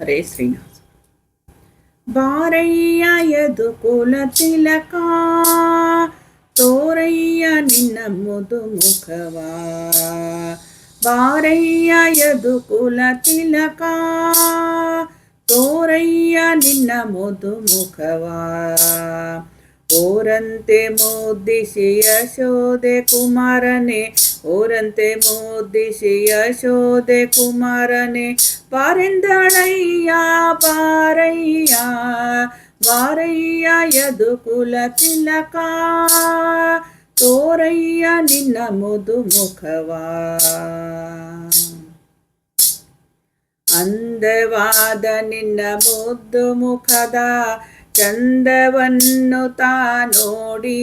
ಹರೇ ಶ್ರೀನಿವಾಸ ಬಾರಯ್ಯ ಯದು ಕುಲ ತಿಲಕ ತೋರಯ್ಯ ನಿನ್ನ ಮುದು ಮುಖವ ಬಾರಯ್ಯ ಯದು ಕುಲ ತಿಲಕ ತೋರಯ್ಯ ನಿನ್ನ ಮುದು ಮುಖವಾ ಓರಂತೆ ಮೋದಿಸಿ ಯಶೋದೆ ಕುಮಾರನೆ ಓರಂತೆ ಮೋದಿಸಿ ಯಶೋದೆ ಕುಮಾರನೆ, ಪಾರೆಂದಳಯ್ಯ ಪಾರಯ್ಯ ಬಾರಯ್ಯ ಯದು ಕುಲ ತಿಲಕ, ತೋರಯ್ಯ ನಿನ್ನ ಮುದು ಮುಖವಾ ಅಂದವಾದ ನಿನ್ನ ಮುದ್ದು ಮುಖದ ಚಂದವನ್ನು ತಾ ನೋಡಿ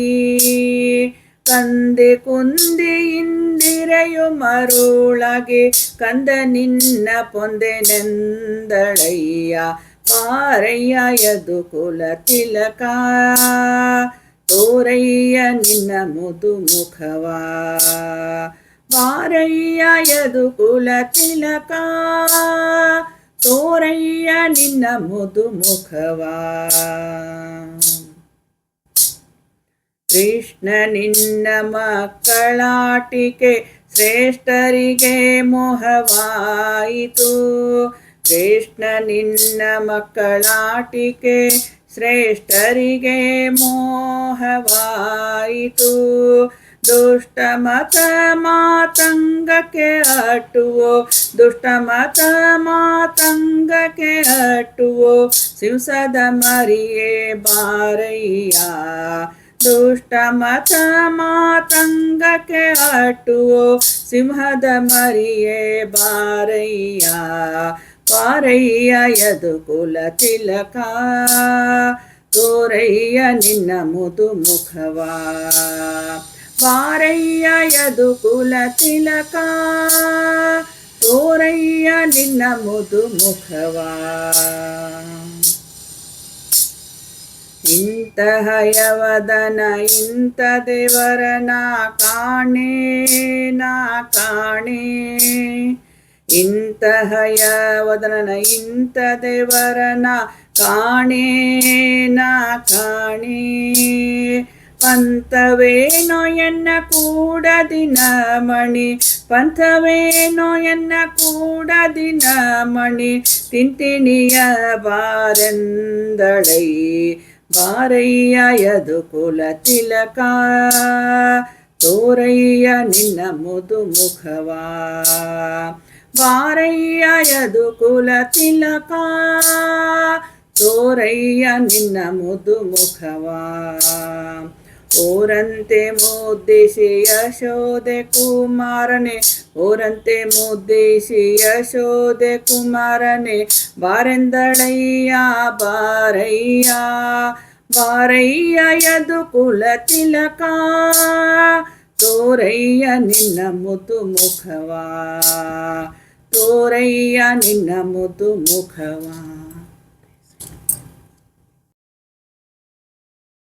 ಕಂದೆ ಕುಂದೆ ಇಂದಿರೆಯು ಮರುಳಗೆ ಕಂದ ನಿನ್ನ ಪೊಂದೆನೆಂದಳಯ್ಯ ಪಾರಯ್ಯ ಯದು ಕುಲ ತಿಲಕ. ತೋರಯ್ಯ ನಿನ್ನ ಮುದು ಮುಖವಾ ಪಾರಯ್ಯ ಯದು ಕುಲ ತಿಲಕ. ತೋರಯ್ಯ ನಿನ್ನ ಮುದು ಮುಖವಾ ಕೃಷ್ಣ ನಿನ್ನ ಮಕ್ಕಳಾಟಿಕೆ ಶ್ರೇಷ್ಠರಿಗೆ ಮೋಹವಾಯಿತು. ಕೃಷ್ಣ ನಿನ್ನ ಮಕ್ಕಳಾಟಿಕೆ ಶ್ರೇಷ್ಠರಿಗೆ ಮೋಹವಾಯಿತು. ದುಷ್ಟ ಮತ ಮಾತಂಗಕ್ಕೆ ಅಟ್ಟುವೋ, ದುಷ್ಟ ಮತ ಮಾತಂಗಕ್ಕೆ ಅಟ್ಟುವೋ, ಸಿಂಸದ ಮರಿಯೇ ಬಾರಯ್ಯ. ದುಷ್ಟ ಮತ ಮಾತಂಗಕ್ಕೆ ಅಟ್ಟುವೋ, ಸಿಂಹದ ಮರಿಯೇ ಬಾರಯ್ಯ ಪಾರಯ್ಯ ಯದು ಕುಲ ತಿಲಕ, ತೋರಯ್ಯ ನಿನ್ನ ಮುದು ಮುಖವಾ ಪಾರಯ್ಯ ಯದು ಕುಲ ತಿಲಕ, ತೋರಯ್ಯ ನಿನ್ನ ಮುದು ಮುಖವಾ ಇಂತಹ ಯವದನ ಇಂಥ ದೇವರನ ಕಾಣೆ ನಾ ಕಾಣೆ ಇಂತಹ ಯವದನ ಇಂಥ ದೇವರನ ಕಾಣೆ ನಾ ಕಾಣೆ ಪಂಥವೇನೋ ಎನ್ನ ಕೂಡ ದಿನ ಮಣಿ ಪಂಥವೇನೋ ಎನ್ನ ಕೂಡ ದಿನ ಮಣಿ ತಿಂತಿಣಿಯ ಬಾರೆಂದಳೈ ಬಾರಯ್ಯ ಯದು ಕುಲ ತಿಲಕ ತೋರಯ್ಯ ನಿನ್ನ ಮುದು ಮುಖವಾ ಬಾರಯ್ಯ ಯದು ಕುಲ ತಿಲಕ ಓರಂತೆ ಮುದ್ದೇಶಿ ಯಶೋದೆ ಕುಮಾರನೆ, ಓರಂತೆ ಮುದ್ದೇಶಿ ಯಶೋದೆ ಕುಮಾರನೆ, ಬಾರೆಂದಳಯ್ಯ, ಬಾರಯ್ಯ ಬಾರಯ್ಯ ಯದು ಕುಲ ತಿಲಕ, ತೋರಯ್ಯ ನಿನ್ನ ಮುತು ಮುಖವಾ, ತೋರಯ್ಯ ನಿನ್ನ ಮುತು ಮುಖವಾ.